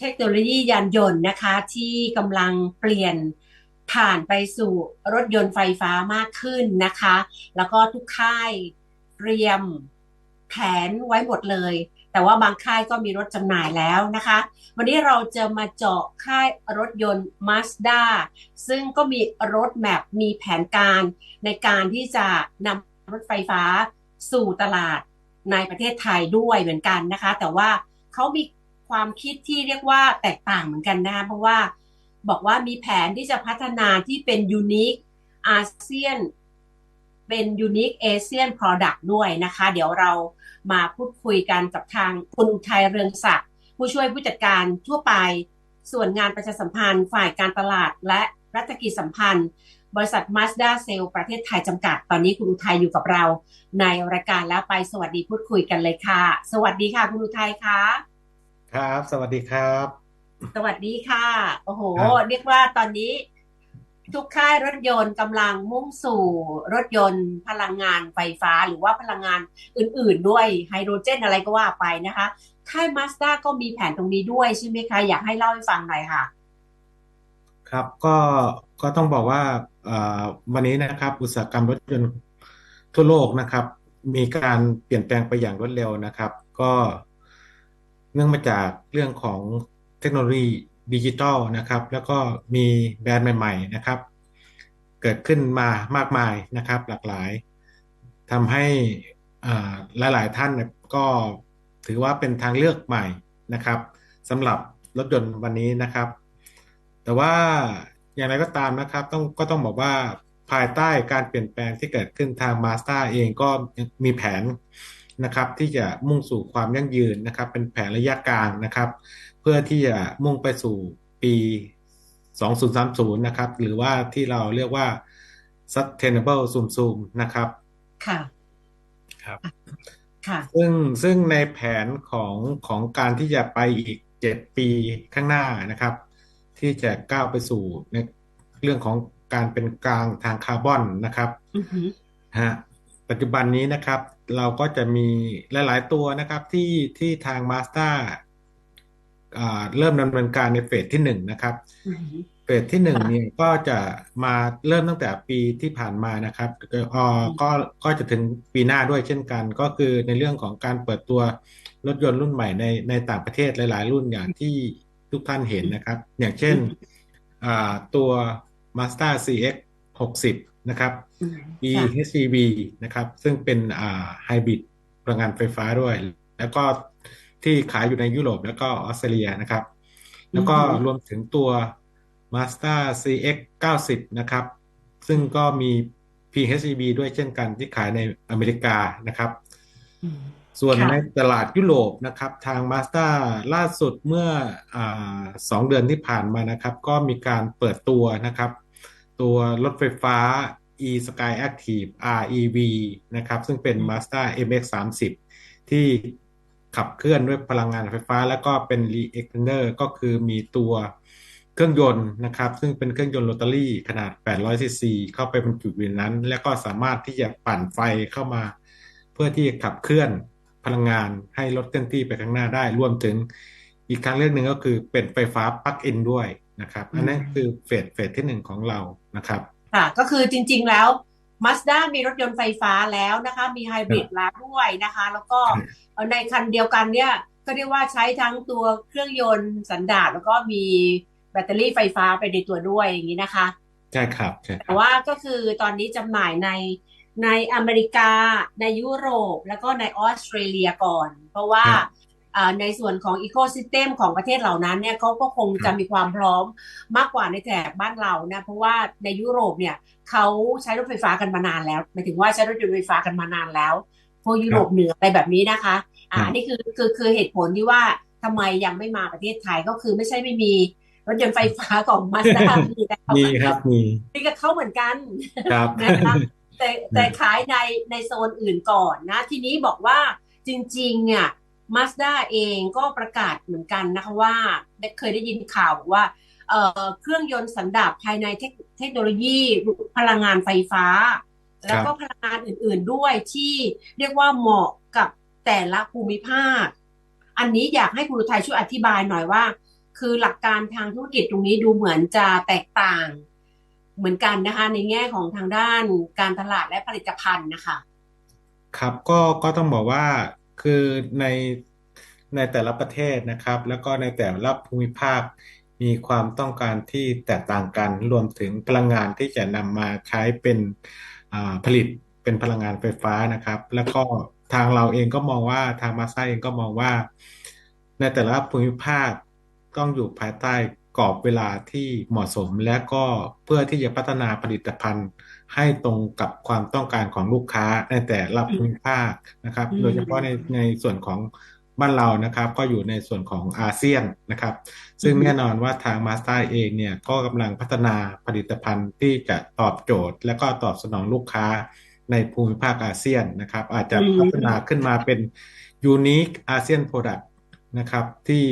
เทคโนโลยียานยนต์นะคะ ที่กำลังเปลี่ยนผ่านไปสู่รถยนต์ไฟฟ้ามากขึ้นนะคะ แล้วก็ทุกค่ายเตรียมแผนไว้หมดเลย แต่ว่าบางค่ายก็มีรถจำหน่ายแล้วนะคะ วันนี้เราจะมาเจาะค่ายรถยนต์ Mazda ซึ่งก็มีรถแมพมีแผนการในการที่จะนำรถไฟฟ้าสู่ตลาดในประเทศไทยด้วยเหมือนกันนะคะ แต่ว่าเขามี ความคิดที่เรียกว่าแตกต่างเหมือนกันนะคะเพราะว่าบอกว่ามีแผนที่จะพัฒนาที่เป็นยูนิคอาเซียนเป็นยูนิคเอเชียนโปรดักต์ด้วยนะคะ เดี๋ยวเรามาพูดคุยกันกับทางคุณอุทัยเรืองศักดิ์ผู้ช่วยผู้จัดการทั่วไป ส่วนงานประชาสัมพันธ์ ฝ่ายการตลาดและรัฐกิจสัมพันธ์ บริษัท Mazda c e l ประเทศไทยจำกัด ตอนนี้คุณอุทัยอยู่กับเรา ในรายการแล้วไปสวัสดีพูดคุยกันเลยค่ะ สวัสดีค่ะ คุณอุทัยค่ะ ครับ สวัสดีครับ สวัสดีค่ะ โอ้โห เรียกว่าตอนนี้ทุกค่ายรถยนต์กำลังมุ่งสู่รถยนต์พลังงานไฟฟ้าหรือว่าพลังงานอื่นๆ ด้วยไฮโดรเจนอะไรก็ว่าไปนะคะ ค่ายมาสด้าก็มีแผนตรงนี้ด้วยใช่ไหมคะ อยากให้เล่าให้ฟังหน่อยค่ะ ครับก็ก็ต้องบอกว่าวันนี้นะครับ อุตสาหกรรมรถยนต์ทั่วโลกนะครับ มีการเปลี่ยนแปลงไปอย่างรวดเร็วนะครับ ก็ เนื่องมาจากเรื่องของเทคโนโลยีดิจิทัลนะครับ แล้วก็มีแบรนด์ใหม่ๆนะครับ เกิดขึ้นมามากมายนะครับ หลากหลายทำให้หลายๆท่านก็ถือว่าเป็นทางเลือกใหม่นะครับสำหรับรถยนต์วันนี้นะครับ แต่ว่าอย่างไรก็ตามนะครับ ต้องก็ต้องบอกว่าภายใต้การเปลี่ยนแปลงที่เกิดขึ้นทางมาสเตอร์เองก็มีแผน นะครับที่จะมุ่งสู่ความยั่งยืนนะครับ เป็นแผนระยะกลางนะครับ เพื่อที่จะมุ่งไปสู่ปี 2030 นะครับ หรือว่าที่เราเรียกว่า sustainable zoom zoom นะครับ ค่ะครับค่ะซึ่งซึ่งในแผนของของการที่จะไปอีกเจ็ดปีข้างหน้านะครับ ที่จะก้าวไปสู่ในเรื่องของการเป็นกลางทางคาร์บอนนะครับฮะ ปัจจุบันนี้นะครับ เราก็จะมีหลาย ๆ ตัวนะครับที่ที่ทางมาสเตอร์เริ่มดำเนินการในเฟสที่หนึ่งนะครับเฟสที่หนึ่งเนี่ยก็จะมาเริ่มตั้งแต่ปีที่ผ่านมานะครับก็ก็ก็จะถึงปีหน้าด้วยเช่นกัน ก็คือในเรื่องของการเปิดตัวรถยนต์รุ่นใหม่ในในต่างประเทศหลาย ๆ รุ่นอย่างที่ทุกท่านเห็นนะครับ อย่างเช่นตัว Mazda CX 60 นะครับ EHEV นะครับ ซึ่งเป็นอ่าไฮบริดพลังงานไฟฟ้าด้วย แล้วก็ที่ขายอยู่ในยุโรปแล้วก็ออสเตรเลียนะครับ แล้วก็รวมถึงตัว Mazda CX 90นะครับ ซึ่งก็มี PHEV ด้วยเช่นกันที่ขายในอเมริกานะครับ ส่วนในตลาดยุโรปนะครับ ทาง Mazda ล่าสุดเมื่ออสองเดือนที่ผ่านมานะครับ ก็มีการเปิดตัวนะครับ ตัวรถไฟฟ้า e Sky Active REV นะครับ ซึ่งเป็น Mazda MX 30ที่ขับเคลื่อนด้วยพลังงานไฟฟ้า แล้วก็เป็น Re-extender ก็คือมีตัวเครื่องยนต์นะครับ ซึ่งเป็นเครื่องยนต์โรตารี่ขนาด 800ซีซีเข้าไปบรรจุอยู่ในนั้น แล้วก็สามารถที่จะปั่นไฟเข้ามา เพื่อที่จะขับเคลื่อนพลังงานให้รถเคลื่อนที่ไปข้างหน้าได้รวมถึงอีกครั้งเรื่องหนึ่งก็คือเป็นไฟฟ้าปลั๊กอินด้วยนะครับ อันนั้นคือเฟสเฟสที่หนึ่งของเรานะครับ ค่ะก็คือจริง ๆ แล้ว Mazda มีรถยนต์ไฟฟ้าแล้วนะคะ มีไฮบริดแล้วด้วยนะคะ แล้วก็ในคันเดียวกันเนี่ย ก็เรียกว่าใช้ทั้งตัวเครื่องยนต์สันดาปแล้วก็มีแบตเตอรี่ไฟฟ้าไปในตัวด้วยอย่างนี้นะคะ ใช่ครับแต่ว่าก็คือตอนนี้จำหน่ายในในอเมริกาในยุโรปแล้วก็ในออสเตรเลียก่อน เพราะว่า ในส่วนของอีโคซิสเต็มของประเทศเหล่านั้นเนี่ยเขาก็คงจะมีความพร้อมมากกว่าในแถบบ้านเรานะเพราะว่าในยุโรปเนี่ยเขาใช้รถไฟฟ้ากันมานานแล้วหมายถึงว่าใช้รถยนต์ไฟฟ้ากันมานานแล้วพวกยุโรปเหนืออะไรแบบนี้นะคะ อ่านี่คือคือคือเหตุผลที่ว่าทำไมยังไม่มาประเทศไทยก็คือไม่ใช่ไม่มีรถยนต์ไฟฟ้าของมาสด้ามีมีครับมีมีกับเขาเหมือนกันครับนะคะแต่แต่ขายในในโซนอื่นก่อนนะ ทีนี้บอกว่าจริงๆเนี่ย มาสด้าเองก็ประกาศเหมือนกันนะคะว่าเคยได้ยินข่าวว่าเครื่องยนต์สันดาปภายในเทคโนโลยีพลังงานไฟฟ้า แล้วก็พลังงานอื่น ๆด้วยที่เรียกว่าเหมาะกับแต่ละภูมิภาค อันนี้อยากให้คุณไทยช่วยอธิบายหน่อยว่า คือหลักการทางธุรกิจตรงนี้ดูเหมือนจะแตกต่าง เหมือนกันนะคะ ในแง่ของทางด้านการตลาดและผลิตภัณฑ์นะคะ ครับก็ก็ต้องบอกว่า คือในในแต่ละประเทศนะครับ แล้วก็ในแต่ละภูมิภาคมีความต้องการที่แตกต่างกันรวมถึงพลังงานที่จะนำมาใช้เป็นผลิตเป็นพลังงานไฟฟ้านะครับ แล้วก็ทางเราเองก็มองว่าทางมาซาเองก็มองว่า ในแต่ละภูมิภาคต้องอยู่ภายใต้ กรอบเวลาที่เหมาะสมและก็เพื่อที่จะพัฒนาผลิตภัณฑ์ ให้ตรงกับความต้องการของลูกค้าในแต่ละภูมิภาคนะครับ โดยเฉพาะในในส่วนของบ้านเรานะครับ ก็อยู่ในส่วนของอาเซียนนะครับ ซึ่งแน่นอนว่าทางมาสเตอร์เองเนี่ยก็กำลังพัฒนาผลิตภัณฑ์ที่จะตอบโจทย์ และก็ตอบสนองลูกค้าในภูมิภาคอาเซียนนะครับ อาจจะพัฒนาขึ้นมาเป็น unique ASEAN product นะครับ ที่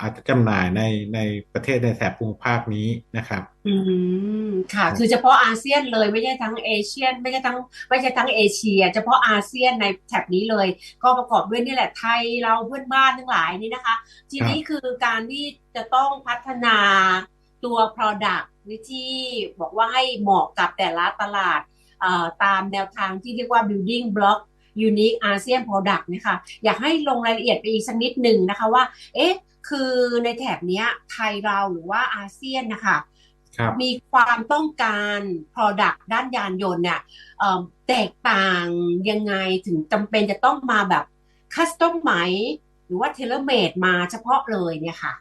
อาจจะจำหน่ายในในประเทศในแถบภูมิภาคนี้นะครับ อืมค่ะ คือเฉพาะอาเซียนเลยไม่ใช่ทั้งเอเชียน ไม่ใช่ทั้งไม่ใช่ทั้งเอเชีย เฉพาะอาเซียนในแถบนี้เลย ก็ประกอบด้วยนี่แหละไทยเราเพื่อนบ้านทั้งหลายนี่นะคะ ทีนี้คือการที่จะต้องพัฒนาตัว product วิธีบอกว่าให้เหมาะกับแต่ละตลาดตามแนวทางที่เรียกว่า building block unique ASEAN product นะคะอยากให้ลงรายละเอียดไปอีกสักนิดหนึ่งนะคะว่า เอ๊ะ คือในแถบเนี้ยไทยเราหรือว่าอาเซียนนะคะมีความต้องการ product ด้านยานยนต์เนี่ยแตกต่างยังไงถึงจำเป็นจะต้องมาแบบคัสตอมไหม หรือว่าเทเลเมดมาเฉพาะเลยเนี่ยค่ะ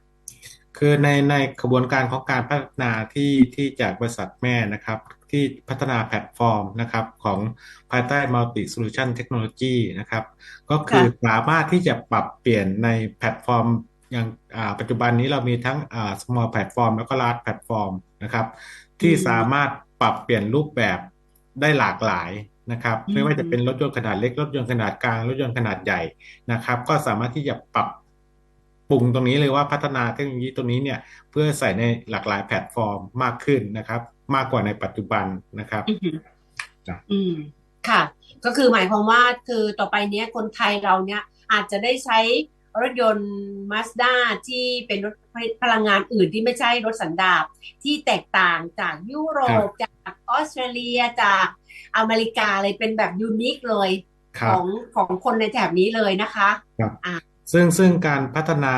คือในในกระบวนการของการพัฒนาที่ที่จากบริษัทแม่นะครับ ที่พัฒนาแพลตฟอร์มนะครับของภายใต้ Multi Solution Technology นะครับก็คือสามารถที่จะปรับเปลี่ยนในแพลตฟอร์มอย่างปัจจุบันนี้เรามีทั้ง small platform แล้วก็ large platform นะครับ ที่สามารถปรับเปลี่ยนรูปแบบได้หลากหลายนะครับ ไม่ว่าจะเป็นรถยนต์ขนาดเล็ก รถยนต์ขนาดกลาง รถยนต์ขนาดใหญ่นะครับ ก็สามารถที่จะปรับ ปรุงตรงนี้เลยว่าพัฒนาเทคโนโลยีตรงนี้เนี่ยเพื่อใส่ในหลากหลายแพลตฟอร์มมากขึ้นนะครับ มากกว่าในปัจจุบันนะครับอืมค่ะ ก็คือหมายความว่าคือต่อไปเนี้ยคนไทยเราเนี้ยอาจจะได้ใช้รถยนต์มาสด้าที่เป็นรถพลังงานอื่นที่ไม่ใช่รถสันดาปที่แตกต่างจากยุโรปจากออสเตรเลียจากอเมริกาเลยเป็นแบบยูนิคเลยของของคนในแถบนี้เลยนะคะครับ ซึ่งซึ่งการพัฒนา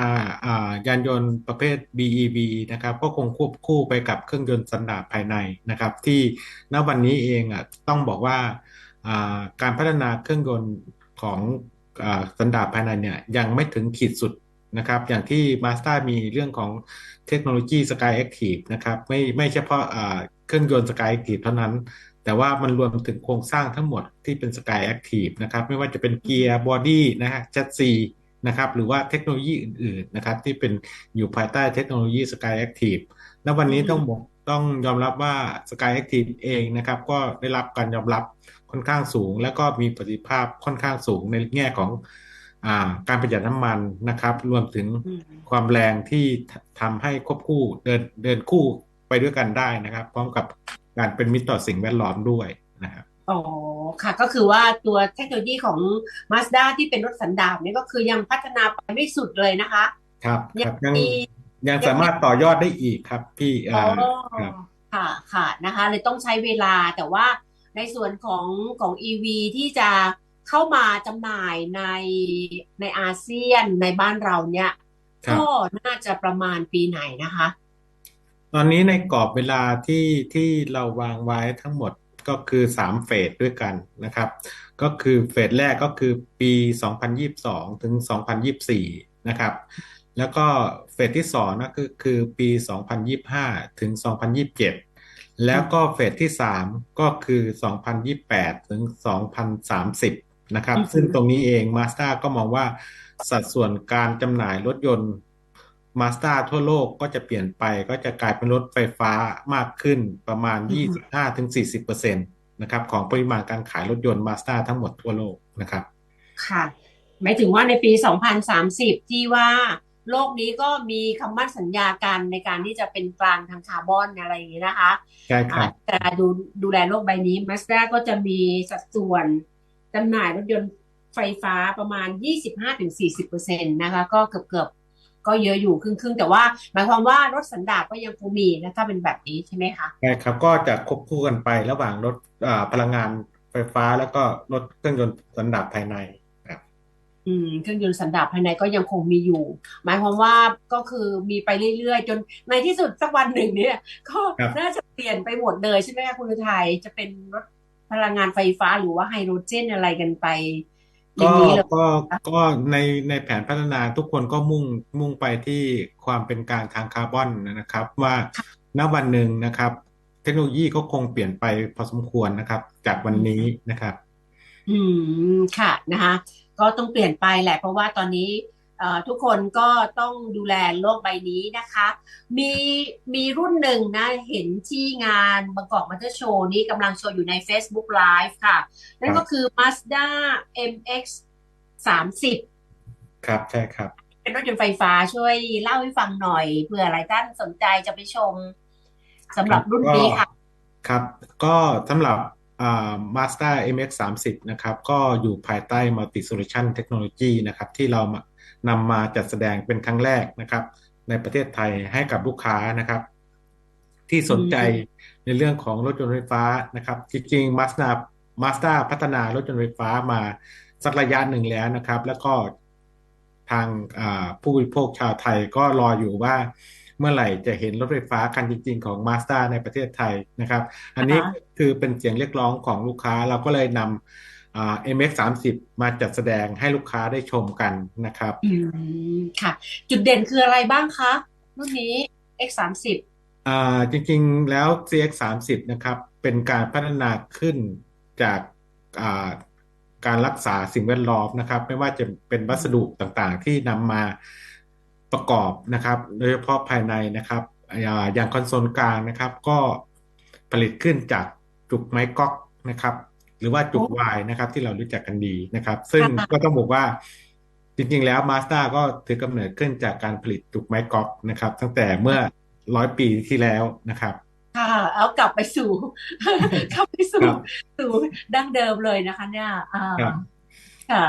ยานยนต์ประเภท BEV นะครับก็คงควบคู่ไปกับเครื่องยนต์สันดาปภายในนะครับ ที่ณวันนี้เองอะต้องบอกว่าการพัฒนาเครื่องยนต์ของสันดาปภายในเนี่ยยังไม่ถึงขีดสุดนะครับ อย่างที่ Mazda มีเรื่องของเทคโนโลยี Sky Active นะครับไม่ไม่เฉพาะเครื่องยนต์ Sky Active เท่านั้นแต่ว่ามันรวมถึงโครงสร้างทั้งหมดที่เป็น Sky Active นะครับ ไม่ว่าจะเป็นเกียร์บอดี้นะฮะชัดซี นะครับหรือว่าเทคโนโลยีอื่นๆนะครับที่เป็นอยู่ภายใต้เทคโนโลยี Sky Active ณวันนี้ต้องบอกต้องยอมรับว่า Sky Active เองนะครับก็ได้รับการยอมรับค่อนข้างสูง แล้วก็มีประสิทธิภาพค่อนข้างสูงในแง่ของอการประหยัดน้ำมันนะครับ รวมถึงความแรงที่ทำให้ควบคู่เดินเดินคู่ไปด้วยกันได้นะครับ พร้อมกับการเป็นมิตรต่อสิ่งแวดล้อมด้วยนะครับ อ๋อค่ะ ก็คือว่าตัวเทคโนโลยีของ Mazda ที่เป็นรถสันดาปนี่ก็คือยังพัฒนาไปไม่สุดเลยนะคะ ครับครับยังยังสามารถต่อยอดได้อีกครับพี่อ๋อค่ะค่ะนะคะ เลยต้องใช้เวลาแต่ว่าในส่วนของของ EV ที่จะเข้ามาจำหน่ายในในอาเซียนในบ้านเราเนี่ย ก็น่าจะประมาณปีไหนนะคะ ตอนนี้ในกรอบเวลาที่ที่เราวางไว้ทั้งหมด ก็คือสามเฟสด้วยกันนะครับ ก็คือเฟสแรกก็คือปี 2022 ถึง 2024 นะครับ แล้วก็เฟสที่สองนะคือคือปี 2025 ถึง 2027 แล้วก็เฟสที่สามก็คือ 2028 ถึง 2030 นะครับ ซึ่งตรงนี้เองมาส t e r ก็มองว่าสัดส่วนการจำหน่ายรถยนต์ มาส t e r ทั่วโลกก็จะเปลี่ยนไปก็จะกลายเป็นรถไฟฟ้ามากขึ้นประมาณ 25-40%นะครับของปริมาณการขายรถยนต์มาส t e r ทั้งหมดทั่วโลกนะครับ ค่ะหมายถึงว่าในปี 2030 ที่ว่าโลกนี้ก็มีคำมั่นสัญญากันในการที่จะเป็นกลางทางคาร์บอนอะไรอย่างนี้นะคะใช่ครับแต่ดูดูแลโลกใบนี้มาส t e r ก็จะมีสัดส่วนจำหน่ายรถยนต์ไฟฟ้าประมาณ 25-40%นะคะ ก็เกือบเกือบ ก็เยอะอยู่ครึ่งๆ แต่ว่าหมายความว่ารถสันดาปก็ยังคงมีนะถ้าเป็นแบบนี้ใช่ไหมคะใช่ครับก็จะควบคู่กันไประหว่างรถพลังงานไฟฟ้าแล้วก็รถเครื่องยนต์สันดาปภายในครับอืมเครื่องยนต์สันดาปภายในก็ยังคงมีอยู่ หมายความว่าก็คือมีไปเรื่อยๆ จนในที่สุดสักวันหนึ่งเนี่ย ก็น่าจะเปลี่ยนไปหมดเลยใช่ไหมคะคุณไทยจะเป็นรถพลังงานไฟฟ้าหรือว่าไฮโดรเจนอะไรกันไป ก็ก็ก็ในในแผนพัฒนาทุกคนก็มุ่งมุ่งไปที่ความเป็นกลางทางคาร์บอนนะครับ ว่าณวันหนึ่งนะครับ เทคโนโลยีก็คงเปลี่ยนไปพอสมควรนะครับ จากวันนี้นะครับ อืมค่ะนะคะ ก็ต้องเปลี่ยนไปแหละ เพราะว่าตอนนี้ ทุกคนก็ต้องดูแลโลกใบนี้นะคะ มีมีรุ่นหนึ่งนะ เห็นที่งานบางกอกมัตเตอร์โชว์นี้กำลังโชว์อยู่ใน Facebook Live ค่ะ นั่นก็คือ Mazda MX 30 ครับ ใช่ครับ เป็นรถยนต์ไฟฟ้าช่วยเล่าให้ฟังหน่อยเผื่อหลายท่านสนใจจะไปชมสำหรับรุ่นนี้ค่ะ ครับ ก็สำหรับมาสเตอร์ MX 30นะครับ ก็อยู่ภายใต้ Multi Solution Technology นะครับ ที่เรา นำมาจัดแสดงเป็นครั้งแรกนะครับ ในประเทศไทยให้กับลูกค้านะครับ ที่สนใจในเรื่องของรถยนต์ไฟฟ้านะครับ จริงๆมาสนามาสเตอร์พัฒนารถยนต์ไฟฟ้ามาสักระยะหนึ่งแล้วนะครับ แล้วก็ทางผู้บริโภคชาวไทยก็รออยู่ว่าเมื่อไหร่จะเห็นรถไฟฟ้าคันจริง ๆ ของมาสเตอร์ในประเทศไทยนะครับ อันนี้คือเป็นเสียงเรียกร้องของลูกค้าเราก็เลยนำ อ่า MX สามสิบมาจัดแสดงให้ลูกค้าได้ชมกันนะครับอืมค่ะ จุดเด่นคืออะไรบ้างคะรุ่นนี้ X สามสิบอ่าจริงๆแล้ว CX สามสิบนะครับ เป็นการพัฒนาขึ้นจากอ่าการรักษาสิ่งแวดล้อมนะครับ ไม่ว่าจะเป็นวัสดุต่างๆ ที่นำมาประกอบนะครับ โดยเฉพาะภายในนะครับอย่างคอนโซลกลางนะครับ ก็ผลิตขึ้นจากจุกไม้ก๊อกนะครับห รือว่าจุกวายนะครับ ที่เรารู้จักกันดีนะครับ ซึ่งก็ต้องบอกว่าจริงๆ แล้วมาสเตอร์ก็ถือกำเนิดขึ้นจากการผลิตจุกไม้ก๊อกนะครับ ตั้งแต่เมื่อร้อยปีที่แล้วนะครับค่ะเอากลับไปสู่กลับไปสู่สู่ดั้งเดิมเลยนะคะ เนี่ยอ่าค่ะ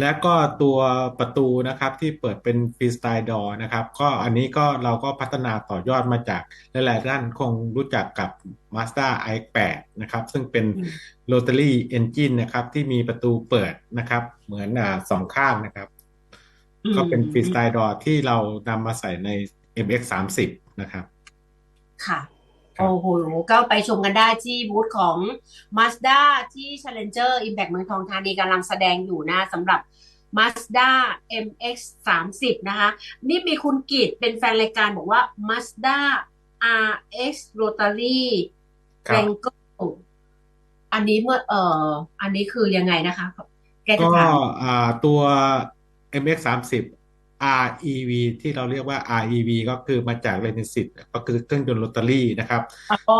และก็ตัวประตูนะครับที่เปิดเป็นฟรีสไตล์ดอนะครับ ก็อันนี้ก็เราก็พัฒนาต่อยอดมาจากหลายๆท่านคงรู้จักกับ Mazda i8 นะครับ ซึ่งเป็น Rotary Engine นะครับ ที่มีประตูเปิดนะครับ เหมือนอ่าสองข้างนะครับ ก็เป็นฟรีสไตล์ดอที่เรานำมาใส่ใน MX30 นะครับ ค่ะ โอ้โห ก็ไปชมกันได้ที่บูธของ Mazda ที่ Challenger Impact เมืองทองธานีกำลังแสดงอยู่นะสำหรับ Mazda MX 30นะคะ นี่มีคุณกิตเป็นแฟนรายการบอกว่า Mazda RX Rotary r a n g o อันนี้เมื่อเอ่ออันนี้คือยังไงนะคะก็ตัว MX 30 REV ที่เราเรียกว่า REV ก็คือมาจากเรนิสิตก็คือเครื่องยนต์โรตารี่นะครับ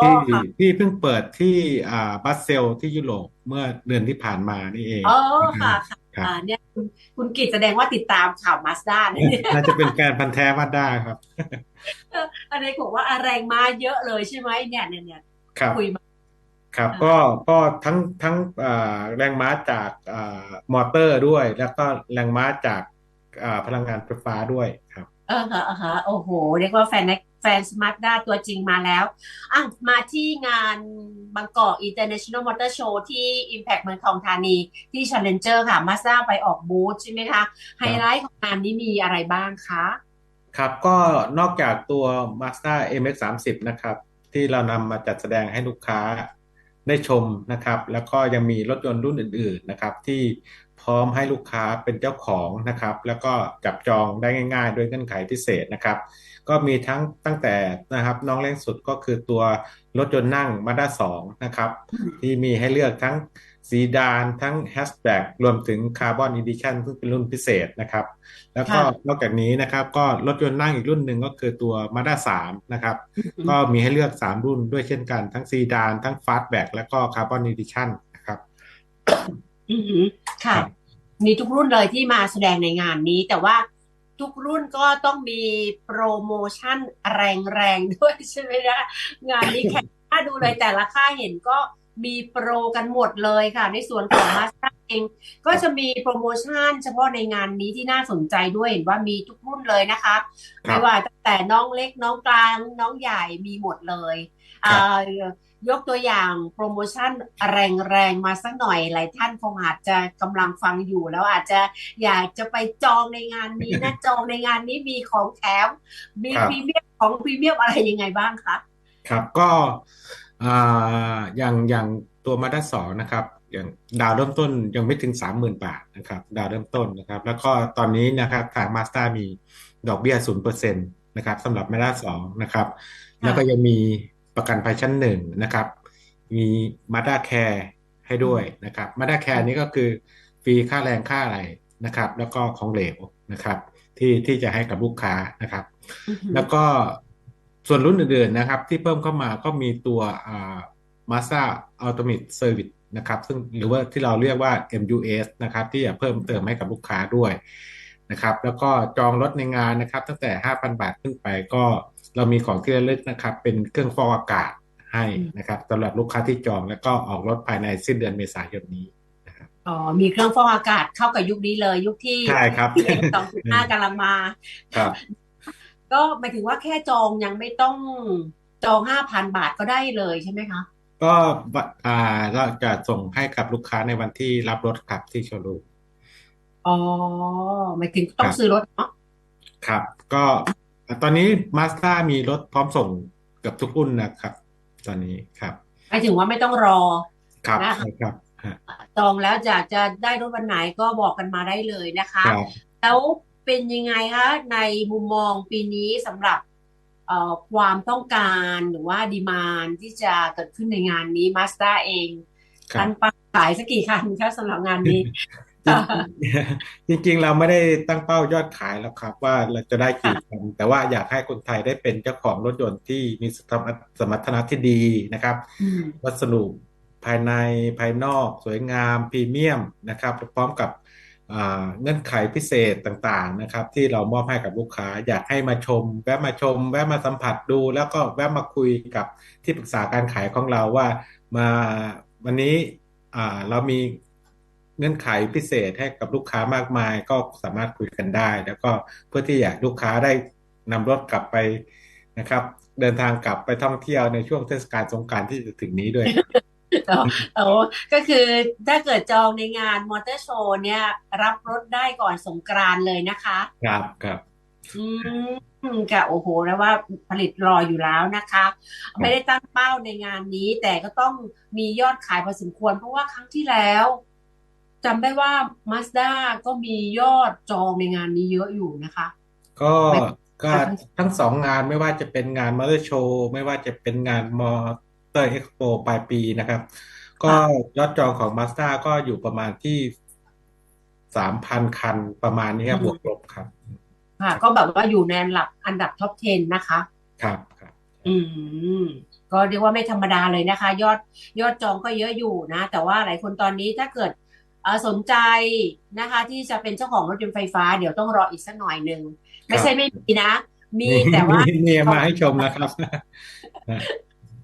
ที่ที่เพิ่งเปิดที่อ่าบัสเซลที่ยุโรปเมื่อเดือนที่ผ่านมานี่เองอ๋อค่ะค่ะเนี่ยคุณคุณกิจแสดงว่าติดตามข่าวมาสด้าเนี่ยน่าจะเป็นการพันแท้มาสด้าครับอันนี้บอกว่าแรงมาเยอะเลยใช่ไหมเนี่ยเนี่ยเนี่ยคุยมาครับก็ก็ทั้งทั้งแรงม้าจากมอเตอร์ด้วย แล้วก็แรงม้าจาก พลังงานไฟฟ้าด้วยครับเออค่ะเออค่ะโอ้โห เรียกว่าแฟนแฟนสมาร์ทด้าตัวจริงมาแล้วอะมาที่งานบางกอก International Motor Show ที่ Impact เมืองทองธานีที่ Challenger ค่ะมาซ่าไปออกบูธใช่ไหมคะ ไฮไลท์ของงานนี้มีอะไรบ้างคะ ครับก็นอกจากตัว Mazda MX30 นะครับ ที่เรานำมาจัดแสดงให้ลูกค้าได้ชมนะครับ แล้วก็ยังมีรถยนต์รุ่นอื่น ๆ นะครับ ที่ พร้อมให้ลูกค้าเป็นเจ้าของนะครับ แล้วก็จับจองได้ง่าย ๆ ด้วยเงื่อนไขพิเศษนะครับ ก็มีทั้งตั้งแต่นะครับน้องเล่นสุดก็คือตัวรถยนต์นั่งมาด้าสองนะครับที่มีให้เลือกทั้งซีดานทั้งแฮชแบ็กรวมถึงคาร์บอนอีดิชันซึ่งเป็นรุ่นพิเศษนะครับ แล้วก็นอกจากนี้นะครับ ก็รถยนต์นั่งอีกรุ่นหนึ่งก็คือตัวมาด้าสามนะครับ ก็มีให้เลือกสามรุ่นด้วยเช่นกัน ทั้งซีดานทั้งฟาสต์แบ็กแล้วก็คาร์บอนอีดิชันนะครับ อือค่ะ มีทุกรุ่นเลยที่มาแสดงในงานนี้ แต่ว่าทุกรุ่นก็ต้องมีโปรโมชั่นแรงๆด้วยใช่ไหมคะงานนี้แค่ถ้าดูเลยแต่ละค่ายเห็นก็มีโปรกันหมดเลยค่ะ ในส่วนของ Mazda อง ก็จะมีโปรโมชั่นเฉพาะในงานนี้ที่น่าสนใจด้วยเห็นว่ามีทุกรุ่นเลยนะคะคไม่รับว่าตั้งแต่น้องเล็กน้องกลางน้องใหญ่มีหมดเลยครัอ่บา ยกตัวอย่างโปรโมชั่นแรงๆมาสักหน่อยหลายท่านคงอาจจะกำลังฟังอยู่ แล้วอาจจะอยากจะไปจองในงานนี้นะจองในงานนี้มีของแถมมีครัพบรีเมียมของพรีเมียมอะไรยังไงบ้างคะครับก็อ่าอย่างอย่างตัวมาด้าสองนะครับ อย่างดาวเริ่มต้นยังไม่ถึงสามหมื่นบาทนะครับ ดาวเริ่มต้นนะครับ แล้วก็ตอนนี้นะครับทางมาส d a มีดอกเบี้ยศูนย์เปอร์เซ็นต์นะครับสำหรับมาด้าสองนะครับ แล้วก็ค่ะยังมี ประกันภัยชั้นหนึ่งนะครับ มีมาด้าแคร์ให้อืด้วมยนะครับมาด้าแคร์นี้ก็คือฟรีค่าแรงค่าอะไรนะครับ แล้วก็ของเหลวนะครับ ที่ที่จะให้กับลูกค้านะครับอือหือแล้วก็ส่วนรุ่นอื่นๆนะครับ ที่เพิ่มเข้ามาก็มีตัวอ่า Mazda Ultimate Service นะครับ ซึ่งหรือว่าที่เราเรียกว่า MUS นะครับ ที่จะเพิ่มเติมให้กับลูกค้าด้วยนะครับ แล้วก็จองรถในงานนะครับ ตั้งแต่ 5,000 บาทขึ้นไปก็ เรามีของที่ระลึกนะครับ เป็นเครื่องฟอกอากาศให้อืมนะครับสำหรับลูกค้าที่จองแล้วก็ออกรถภายในสิ้นเดือนเมษายนนี้นะครับอ๋อ มีเครื่องฟอกอากาศเข้ากับยุคนี้เลย ยุคที่ใช่ครับ PM สองจุดห้ากำลังมาครับ ก็หมายถึงว่าแค่จองยังไม่ต้องจองห้าพันบาทก็ได้เลยใช่ไหมคะ ก็วันอ่าเราจะส่งให้กับลูกค้าในวันที่รับรถครับที่โชว์รูมอ๋อหมายถึงคต้อรังบซื้อรถเนาะครับ ก็ ตอนนี้ Mazda มีรถพร้อมส่งเกือบทุกรุ่นนะครับ ตอนนี้ครับหมายถึงว่าไม่ต้องรอครับนะใช่คะครับฮะจองแล้วอยากจะได้รถวันไหนก็บอกกันมาได้เลยนะคะครับแล้วเป็นยังไงคะในมุมมองปีนี้สำหรับเอ่อความต้องการหรือว่าดีมานที่จะเกิดขึ้นในงานนี้ Mazda เองครัตั้บงเป้าขายสักกี่คันคะสำหรับงานนี้ จริงๆจริงๆ เราไม่ได้ตั้งเป้ายอดขายแล้วครับ ว่าเราจะได้ค่ะกี่คันแต่ว่าอยากให้คนไทยได้เป็นเจ้าของรถยนต์ที่มีสมรรถสมรรถนะที่ดีนะครับอืมวัสดุภายในภายนอก สวยงามพรีเมียมนะครับ พร้อมกับอ่าเงื่อนไขพิเศษต่างๆนะครับ ที่เรามอบให้กับลูกค้า อยากให้มาชม แวะมาชม แวะมาสัมผัสดู แล้วก็แวะมาคุยกับที่ปรึกษาการขายของเราว่ามาวันนี้อ่าเรามี เงื่อนไขพิเศษให้กับลูกค้ามากมาย ก็สามารถคุยกันได้ แล้วก็เพื่อที่อยากลูกค้าได้นำรถกลับไปนะครับ เดินทางกลับไปท่องเที่ยวในช่วงเทศกาลสงกรานต์ที่จะถึงนี้ด้วยโอ้โอ้ก็คือถ้าเกิดจองในงานมอเตอร์โชว์เนี่ยรับรถได้ก่อนสงกรานต์เลยนะคะ ครับครับอืมค่ะโอ้โห แล้วว่าผลิตรออยู่แล้วนะคะ ไม่ได้ตั้งเป้าในงานนี้ แต่ก็ต้องมียอดขายพอสมควร เพราะว่าครั้งที่แล้ว จำได้ว่า Mazda ก็มียอดจองในงานนี้เยอะอยู่นะคะ ก็ไม่ก็แต่ทั้งทั้งสองงานไม่ว่าจะเป็นงานมอเตอร์โชว์ไม่ว่าจะเป็นงานมอเตอร์เอ็กซ์โปปลายปีนะครับ ก็ค่ะยอดจองของ Mazda ก็อยู่ประมาณที่สามพันคันประมาณนี้คอืรับบวมกลบครับ ค่ะ ก็แบบว่าอยู่ในอันดับอันดับท็อป 10 นะคะ ครับครับอืม ก็เรียกว่าไม่ธรรมดาเลยนะคะ ยอดยอดจองก็เยอะอยู่นะ แต่ว่าหลายคนตอนนี้ถ้าเกิดเอ่อ สนใจนะคะ ที่จะเป็นเจ้าของรถยนต์ไฟฟ้า เดี๋ยวต้องรออีกสักหน่อยหนึ่งคไม่รับใช่ไม่มีนะ มีมีแต่ว่ามีมีรอมาให้ชมนะครับ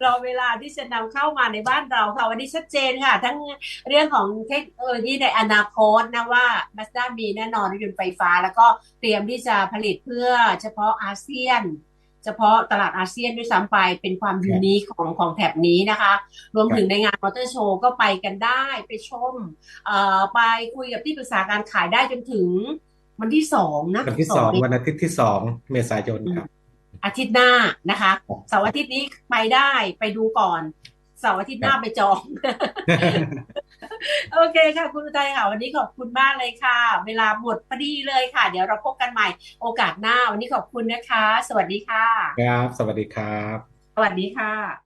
รอเวลาที่จะนำเข้ามาในบ้านเราค่ะวันนี้ชัดเจนค่ะ ทั้งเรื่องของเทคโนโลยีในอนาคตนะว่า Mazda มีแน่นอนรถยนต์ไฟฟ้า แล้วก็เตรียมที่จะผลิตเพื่อเฉพาะอาเซียน เฉพาะตลาดอาเซียนด้วยซ้ำไปเป็นความคยูรับนิคของของแถบนี้นะคะ รวมครัถึบงในงานมอเตอร์โชว์ก็ไปกันได้ไปชมเอ่อไปคุยกับที่ปรึกษาการขายได้จนถึงวันที่สองนะวันที่สสอองงนี้วันอาทิตย์ที่สองเมษายนอืคมรับ อาทิตย์หน้านะคะครับเสาร์อาทิตย์นี้ไปได้ไปดูก่อนเสาร์อาทิตย์คหรัน้าบไปจอง โอเคค่ะ คุณอุทัยค่ะ วันนี้ขอบคุณมากเลยค่ะ เวลาหมดพอดีเลยค่ะ เดี๋ยวเราพบกันใหม่โอกาสหน้า วันนี้ขอบคุณนะคะ สวัสดีค่ะ ครับ สวัสดีครับ สวัสดีค่ะ